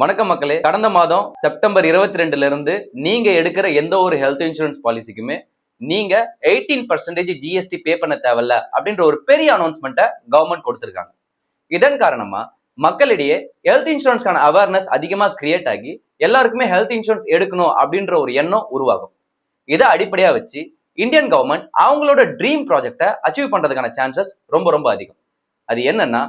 வணக்கம் மக்களே. கடந்த மாதம் செப்டம்பர் இருபத்தி ரெண்டுல இருந்து நீங்க எடுக்கிற எந்த ஒரு ஹெல்த் இன்சூரன்ஸ் பாலிசிக்குமே நீங்க எயிட்டீன் பர்சன்டேஜ் ஜிஎஸ்டி பே பண்ண தேவையில்ல அப்படின்ற ஒரு பெரிய அனௌன்ஸ்மெண்ட்டை கவர்மெண்ட் கொடுத்துருக்காங்க. இதன் காரணமா மக்களிடையே ஹெல்த் இன்சூரன்ஸ்க்கான அவேர்னஸ் அதிகமா கிரியேட் ஆகி எல்லாருக்குமே ஹெல்த் இன்சூரன்ஸ் எடுக்கணும் அப்படின்ற ஒரு எண்ணம் உருவாகும். இதை அடிப்படையா வச்சு இந்தியன் கவர்மெண்ட் அவங்களோட ட்ரீம் ப்ராஜெக்டை அச்சீவ் பண்றதுக்கான சான்சஸ் ரொம்ப ரொம்ப அதிகம். அது என்னன்னா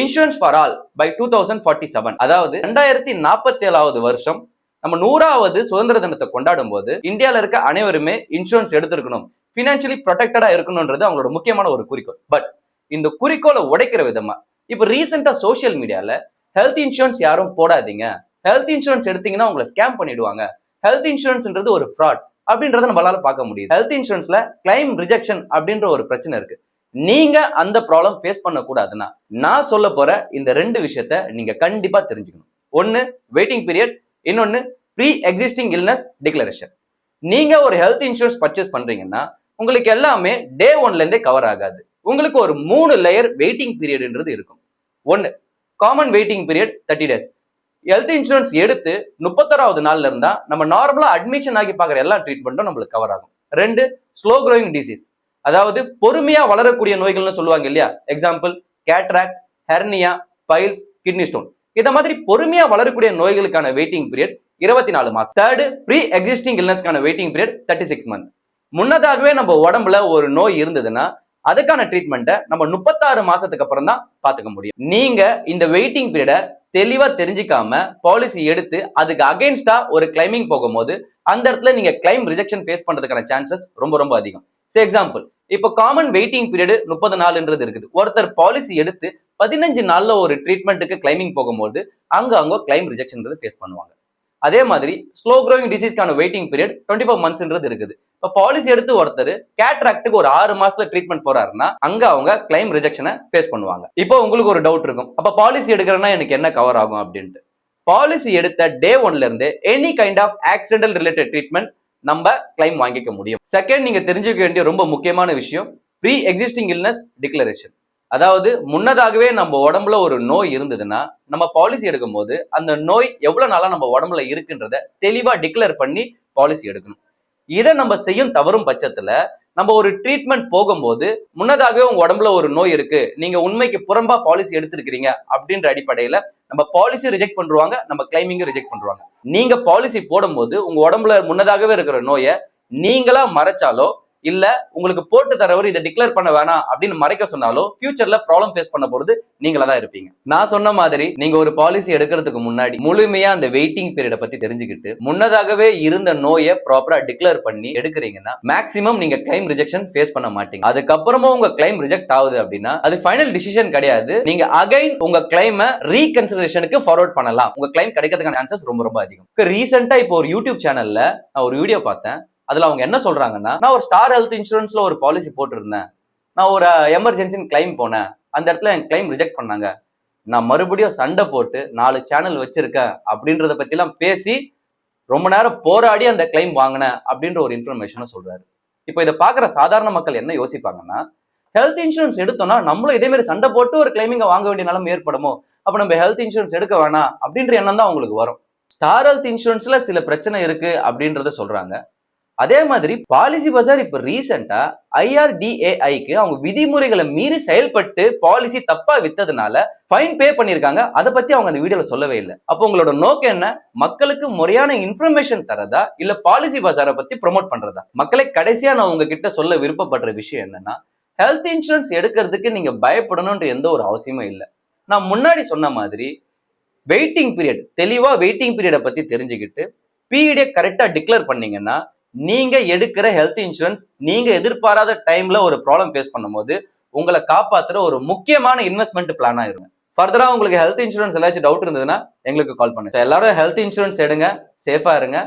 insurance for all by two thousand forty seven அதாவது ரெண்டாயிரத்தி நாற்பத்தி ஏழாவது வருஷம் நம்ம நூறாவது சுதந்திர தினத்தை கொண்டாடும் போது இந்தியாவில் இருக்க அனைவருமே இன்சூரன்ஸ் எடுத்திருக்கணும். ஃபினான்ஷியலி ப்ரொடெக்டடா இருக்கணும்ன்றது அவங்களோட முக்கியமான ஒரு குறிக்கோள். பட் இந்த குறிக்கோளை உடைக்கிற விதமா இப்போ ரீசெண்டா சோஷியல் மீடியால ஹெல்த் இன்சூரன்ஸ் யாரும் போடாதீங்க. ஹெல்த் இன்சூரன்ஸ் எடுத்தீங்கன்னா உங்களை ஸ்கேம் பண்ணிடுவாங்க. ஹெல்த் இன்சூரன்ஸ்ன்றது ஒரு ஃப்ராட் அப்படின்றத நம்மளால பார்க்க முடியுது. ஹெல்த் இன்சூரன்ஸ்ல கிளைம் ரிஜெக்ஷன் அப்படின்ற ஒரு பிரச்சனை இருக்கு. நீங்க அந்த ப்ராப்ளம் ஃபேஸ் பண்ணக்கூடாதுன்னா நான் சொல்ல போற இந்த ரெண்டு விஷயத்த நீங்க கண்டிப்பா தெரிஞ்சுக்கணும். ஒன்னு வெயிட்டிங் பீரியட் இன்னொன்னு ப்ரீ எக்ஸிஸ்டிங் இல்னஸ் டிக்ளரேஷன் நீங்க ஒரு ஹெல்த் இன்சூரன்ஸ் பர்ச்சேஸ் பண்றீங்கன்னா உங்களுக்கு எல்லாமே டே ஒன்ல இருந்தே கவர் ஆகாது. உங்களுக்கு ஒரு மூணு லேயர் வெயிட்டிங் பீரியட்ன்றது இருக்கும். ஒன்னு common waiting period thirty days health insurance எடுத்து முப்பத்தோராவது நாள்ல இருந்தா நம்ம நார்மலா அட்மிஷன் ஆகி பாக்குற எல்லா ட்ரீட்மெண்ட்டும் நம்மளுக்கு கவர் ஆகும். ரெண்டு ஸ்லோ க்ரோயிங் டிசீஸ் அதாவது பொறுமையா வளரக்கூடிய நோய்கள்னு சொல்லுவாங்க இல்லையா? Example cataract hernia piles kidney stone இதை மாதிரி பொறுமையா வளரக்கூடிய நோய்களுக்கான வெயிட்டிங் பீரியட் இருபத்தி நாலு மாசம். Third pre existing இல்னஸ்க்கான waiting period thirty six month முன்னதாகவே நம்ம உடம்புல ஒரு நோய் இருந்ததுன்னா அதுக்கான ட்ரீட்மெண்ட்டை நம்ம முப்பத்தாறு மாசத்துக்கு அப்புறம் தான் பாத்துக்க முடியும். நீங்க இந்த வெயிட்டிங் பீரியட தெளிவா தெரிஞ்சுக்காம பாலிசி எடுத்து அதுக்கு அகைன்ஸ்டா ஒரு கிளைமிங் போகும்போது அந்த இடத்துல நீங்க கிளைம் ரிஜெக்ஷன் ஃபேஸ் பண்றதுக்கான சான்சஸ் ரொம்ப ரொம்ப அதிகம். சே எக்ஸாம்பிள் இப்போ காமன் வெயிட்டிங் பீரியடு முப்பது நாள்ன்றது இருக்குது. ஒருத்தர் பாலிசி எடுத்து பதினஞ்சு நாளில் ஒரு ட்ரீட்மெண்ட்டுக்கு கிளைமிங் போகும்போது அங்கே அவங்க கிளைம் ரிஜெக்ஷன்றது ஃபேஸ் பண்ணுவாங்க. அதே மாதிரி ஸ்லோ க்ரோயிங் டிசீஸ்க்கான வெயிட்டிங் பீரியட் டுவெண்ட்டி ஃபோர் மந்த்ஸ்ன்றது இருக்குது. இப்போ பாலிசி எடுத்து ஒருத்தர் கேட்ராக்டுக்கு ஒரு ஆறு மாசத்துல ட்ரீட்மெண்ட் போறாருன்னா அங்க அவங்க கிளைம் ரிஜெக்ஷனை ஃபேஸ் பண்ணுவாங்க. இப்போ உங்களுக்கு ஒரு டவுட் இருக்கும். அப்ப பாலிசி எடுக்கிறேன்னா எனக்கு என்ன கவர் ஆகும் அப்படின்ட்டு. பாலிசி எடுத்த டே ஒன்ல இருந்து any kind of accidental related treatment நம்ம கிளைம் வாங்கிக்க முடியும். செகண்ட் நீங்க தெரிஞ்சுக்க வேண்டிய ரொம்ப முக்கியமான விஷயம் ப்ரீ எக்ஸிஸ்டிங் இல்னஸ் டிக்ளரேஷன் அதாவது முன்னதாகவே நம்ம உடம்புல ஒரு நோய் இருந்ததுன்னா நம்ம பாலிசி எடுக்கும் போது அந்த நோய் எவ்வளவு நாளா நம்ம உடம்புல இருக்குன்றத தெளிவா டிக்ளேர் பண்ணி பாலிசி எடுக்கணும். இதை நம்ம செய்யும் தவறும் பட்சத்துல நம்ம ஒரு ட்ரீட்மெண்ட் போகும்போது முன்னதாகவே உங்க உடம்புல ஒரு நோய் இருக்கு. நீங்க உண்மைக்கு புறம்பா பாலிசி எடுத்திருக்கிறீங்க அப்படின்ற அடிப்படையில நம்ம பாலிசி ரிஜெக்ட் பண்ணுவாங்க நம்ம கிளைமிங்கும் ரிஜெக்ட் பண்ணுவாங்க நீங்க பாலிசி போடும்போது உங்க உடம்புல முன்னதாகவே இருக்கிற நோயை நீங்களா மறைச்சாலோ இல்ல உங்களுக்கு போட்டு தரவர் இதை டிக்ளேர் பண்ண வேணாம் அப்படின்னு மறைக்க சொன்னாலோ ஃபியூச்சர்ல ப்ராப்ளம் ஃபேஸ் பண்ண போறது நீங்களா தான் இருப்பீங்க. நான் சொன்ன மாதிரி நீங்க ஒரு பாலிசி எடுக்கிறதுக்கு முன்னாடி முழுமையா அந்த வெயிட்டிங் பீரியட பத்தி தெரிஞ்சுக்கிட்டு முன்னதாகவே இருந்த நோயை ப்ராப்பரா டிக்ளேர் பண்ணி எடுக்கிறீங்கன்னா மேக்ஸிமம் நீங்க கிளைம் ரிஜெக்ஷன் ஃபேஸ் பண்ண மாட்டீங்க. அதுக்கப்புறமா உங்க கிளைம் ரிஜெக்ட் ஆகுது அப்படின்னா அது ஃபைனல் டிசிஷன் கிடையாது. நீங்க அகைன் உங்க கிளைம ரீகன்சிடரேஷனுக்கு ஃபார்வர்ட் பண்ணலாம். உங்க கிளைம் கிடைக்கிறதுக்கான சான்சஸ் ரொம்ப ரொம்ப அதிகம். ரீசெண்டா இப்போ ஒரு யூடியூப் சேனல்ல நான் ஒரு வீடியோ பார்த்தேன். அதுல அவங்க என்ன சொல்றாங்கன்னா நான் ஒரு ஸ்டார் ஹெல்த் இன்சூரன்ஸ்ல ஒரு பாலிசி போட்டிருந்தேன். நான் ஒரு எமர்ஜென்சின்னு கிளைம் போனேன். அந்த இடத்துல என் கிளைம் ரிஜெக்ட் பண்ணாங்க. நான் மறுபடியும் சண்டை போட்டு நாலு சேனல் வச்சிருக்கேன் அப்படின்றத பத்திலாம் பேசி ரொம்ப நேரம் போராடி அந்த கிளைம் வாங்கினேன் அப்படின்ற ஒரு இன்ஃபர்மேஷனை சொல்றாரு. இப்போ இதை பாக்குற சாதாரண மக்கள் என்ன யோசிப்பாங்கன்னா ஹெல்த் இன்சூரன்ஸ் எடுத்தோம்னா நம்மளும் இதே மாதிரி சண்டை போட்டு ஒரு கிளைமிங்க வாங்க வேண்டிய நிலைமை ஏற்படுமோ? அப்ப நம்ம ஹெல்த் இன்சூரன்ஸ் எடுக்க வேணாம் அப்படின்ற எண்ணம் தான் அவங்களுக்கு வரும். ஸ்டார் ஹெல்த் இன்சூரன்ஸ்ல சில பிரச்சனை இருக்கு அப்படின்றத சொல்றாங்க. அதே மாதிரி பாலிசி பஜார் இப்ப ரீசெண்டா ஐஆர்டிஏஐக்கு அவங்க விதிமுறைகளை மீறி செயல்பட்டு பாலிசி தப்பா வித்ததுனால ஃபைன் பே பண்ணியிருக்காங்க அதை பத்தி அவங்க அந்த வீடியோல சொல்லவே இல்லை. அப்போ உங்களோட நோக்கம் என்ன? மக்களுக்கு முறையான இன்ஃபர்மேஷன் தரதா இல்ல பாலிசி பஜாரை பத்தி ப்ரொமோட் பண்றதா? மக்களை கடைசியா நான் உங்ககிட்ட சொல்ல விருப்பப்படுற விஷயம் என்னன்னா ஹெல்த் இன்சூரன்ஸ் எடுக்கிறதுக்கு நீங்க பயப்படணும்ன்ற எந்த ஒரு அவசியமும் இல்லை. நான் முன்னாடி சொன்ன மாதிரி வெயிட்டிங் பீரியட் தெளிவா வெயிட்டிங் பீரியடை பத்தி தெரிஞ்சுக்கிட்டு பீரியடை கரெக்டாக டிக்ளேர் பண்ணீங்கன்னா நீங்க எடுக்கிற ஹெல்த் இன்சூரன்ஸ் நீங்க எதிர்பாராத டைம்ல ஒரு ப்ராப்ளம் ஃபேஸ் பண்ணும்போது உங்களை காப்பாத்துற ஒரு முக்கியமான இன்வெஸ்ட்மெண்ட் பிளானா இருங்க. ஃபர்தரா உங்களுக்கு ஹெல்த் இன்சூரன்ஸ் ஏதாச்சும் டவுட் இருந்ததுன்னா எங்களுக்கு கால் பண்ணுங்க. எல்லாரும் ஹெல்த் இன்சூரன்ஸ் எடுங்க சேஃபா இருங்க.